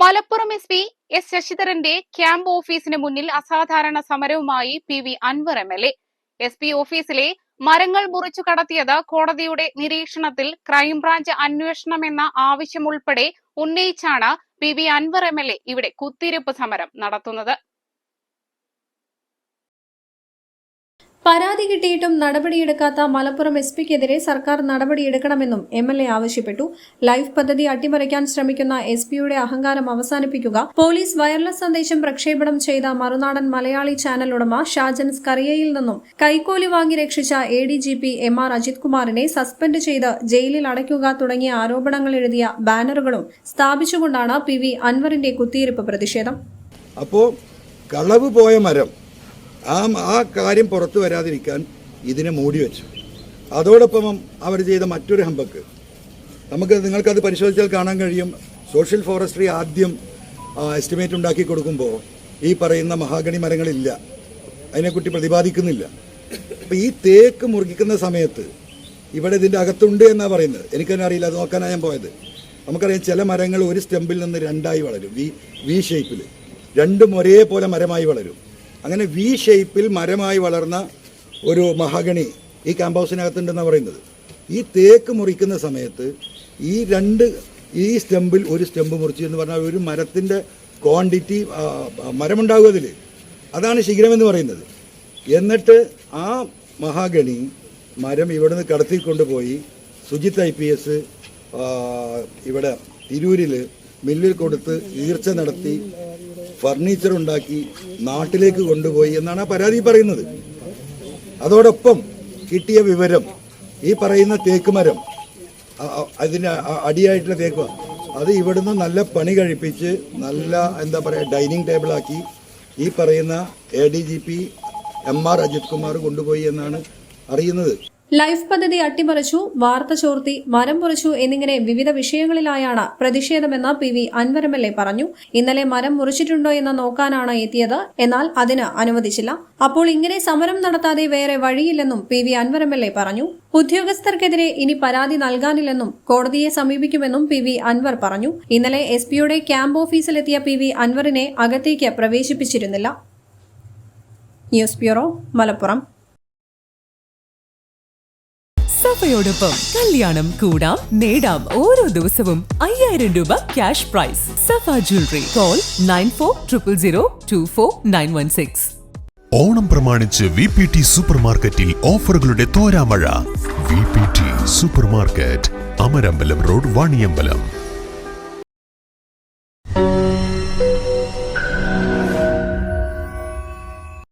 Malappuram S P S ശശിധരന്റെ camp ഓഫീസിന് മുന്നിൽ അസാധാരണ സമരവുമായി P V Anvar M L A. S P ഓഫീസിലെ മരങ്ങൾ മുറിച്ചു കടത്തിയത് കോടതിയുടെ നിരീക്ഷണത്തിൽ ക്രൈംബ്രാഞ്ച് അന്വേഷണം എന്ന ആവശ്യമുൾപ്പെടെ ഉന്നയിച്ചാണ് P V Anvar M L A ഇവിടെ കുത്തിരിപ്പ് സമരം നടത്തുന്നത്. പരാതി കിട്ടിയിട്ടും നടപടിയെടുക്കാത്ത മലപ്പുറം എസ് പിക്കെതിരെ സർക്കാർ നടപടിയെടുക്കണമെന്നും എം എൽ എ ആവശ്യപ്പെട്ടു. ലൈഫ് പദ്ധതി അട്ടിമറിക്കാൻ ശ്രമിക്കുന്ന എസ് പിയുടെ അഹങ്കാരം അവസാനിപ്പിക്കുക. പോലീസ് വയർലെസ് സന്ദേശം പ്രക്ഷേപണം ചെയ്ത മറുനാടൻ മലയാളി ചാനൽ ഉടമ ഷാജൻ സ്കറിയയിൽ നിന്നും കൈക്കോലി വാങ്ങി രക്ഷിച്ച A D G P M R Ajith കുമാറിനെ സസ്പെൻഡ് ചെയ്ത് ജയിലിൽ അടയ്ക്കുക തുടങ്ങിയ ആരോപണങ്ങൾ എഴുതിയ ബാനറുകളും സ്ഥാപിച്ചുകൊണ്ടാണ് പി വി അൻവറിന്റെ കുത്തിയിരിപ്പ് പ്രതിഷേധം. അപ്പോൾ കളവ് പോയ മരം ആ ആ കാര്യം പുറത്തു വരാതിരിക്കാൻ ഇതിനെ മൂടി വെച്ചു. അതോടൊപ്പം അവർ ചെയ്ത മറ്റൊരു ഹമ്പക്ക്. നമുക്ക് നിങ്ങൾക്കത് പരിശോധിച്ചാൽ കാണാൻ കഴിയും. സോഷ്യൽ ഫോറസ്ട്രി ആദ്യം എസ്റ്റിമേറ്റ് ഉണ്ടാക്കി കൊടുക്കുമ്പോൾ ഈ പറയുന്ന മഹാഗണി മരങ്ങളില്ല. അതിനെക്കുറിച്ച് പ്രതിപാദിക്കുന്നില്ല. അപ്പോൾ ഈ തേക്ക് മുറിക്കുന്ന സമയത്ത് ഇവിടെ ഇതിന്റെ അകത്തുണ്ട് എന്നാണ് പറയുന്നത്. എനിക്കതിനെ അറിയില്ല. അത് നോക്കാനാണ് ഞാൻ പോയത്. നമുക്കറിയാം ചില മരങ്ങൾ ഒരു സ്റ്റെമ്പിൽ നിന്ന് രണ്ടായി വളരും. വി വി ഷേപ്പിൽ രണ്ടും ഒരേപോലെ മരമായി വളരും. അങ്ങനെ വി ഷേപ്പിൽ മരമായി വളർന്ന ഒരു മഹാഗണി ഈ ക്യാമ്പ് ഹൗസിനകത്തുണ്ടെന്നാണ് പറയുന്നത്. ഈ തേക്ക് മുറിക്കുന്ന സമയത്ത് ഈ രണ്ട് ഈ സ്റ്റെമ്പിൽ ഒരു സ്റ്റെമ്പ് മുറിച്ചു എന്ന് പറഞ്ഞാൽ ഒരു മരത്തിന്റെ ക്വാണ്ടിറ്റി മരമുണ്ടാകും അതിൽ. അതാണ് ശിഖരമെന്ന് പറയുന്നത്. എന്നിട്ട് ആ മഹാഗണി മരം ഇവിടുന്ന് കടത്തിക്കൊണ്ടുപോയി സുജിത്ത് ഐ പി എസ് ഇവിടെ തിരൂരിൽ മില്ലിൽ കൊടുത്ത് ഈർച്ച നടത്തി ഫർണിച്ചർ ഉണ്ടാക്കി നാട്ടിലേക്ക് കൊണ്ടുപോയി എന്നാണ് ആ പരാതി പറയുന്നത്. അതോടൊപ്പം കിട്ടിയ വിവരം ഈ പറയുന്ന തേക്ക് മരം അ- അ- അതിന് അടിയായിട്ടുള്ള തേക്ക് അത് ഇവിടുന്ന് നല്ല പണി കഴിപ്പിച്ച് നല്ല എന്താ പറയുക ഡൈനിങ് ടേബിളാക്കി ഈ പറയുന്ന A D G P M R Ajith Kumar കൊണ്ടുപോയി എന്നാണ് അറിയുന്നത്. ലൈഫ് പദ്ധതി അട്ടിമറിച്ചു വാർത്ത ചോർത്തി മരം മുറിച്ചു എന്നിങ്ങനെ വിവിധ വിഷയങ്ങളിലായാണ് പ്രതിഷേധമെന്ന് പി വി എ പറഞ്ഞു. ഇന്നലെ മരം മുറിച്ചിട്ടുണ്ടോ എന്ന് നോക്കാനാണ് എത്തിയത്. എന്നാൽ അതിന് അനുവദിച്ചില്ല. അപ്പോൾ ഇങ്ങനെ സമരം നടത്താതെ വേറെ വഴിയില്ലെന്നും പി വി എ പറഞ്ഞു. ഉദ്യോഗസ്ഥർക്കെതിരെ ഇനി പരാതി നൽകാനില്ലെന്നും കോടതിയെ സമീപിക്കുമെന്നും പി വി അൻവർ പറഞ്ഞു. ഇന്നലെ എസ് പിയുടെ ക്യാമ്പ് ഓഫീസിലെത്തിയ പി വി അൻവറിനെ അകത്തേക്ക് പ്രവേശിപ്പിച്ചിരുന്നില്ല. News bureau Malappuram. സഫയോടൊപ്പം കല്യാണം കൂടാം നേടാം ഓരോ ദിവസവും അയ്യായിരം രൂപ cash prize Safa jewellery call nine four triple zero two four nine one six Onam പ്രമാണിച്ച് വി പി ടി സൂപ്പർ മാർക്കറ്റിൽ ഓഫറുകളുടെ തോരാമഴ. V P T super market Amarambalam road Vaniyambalam.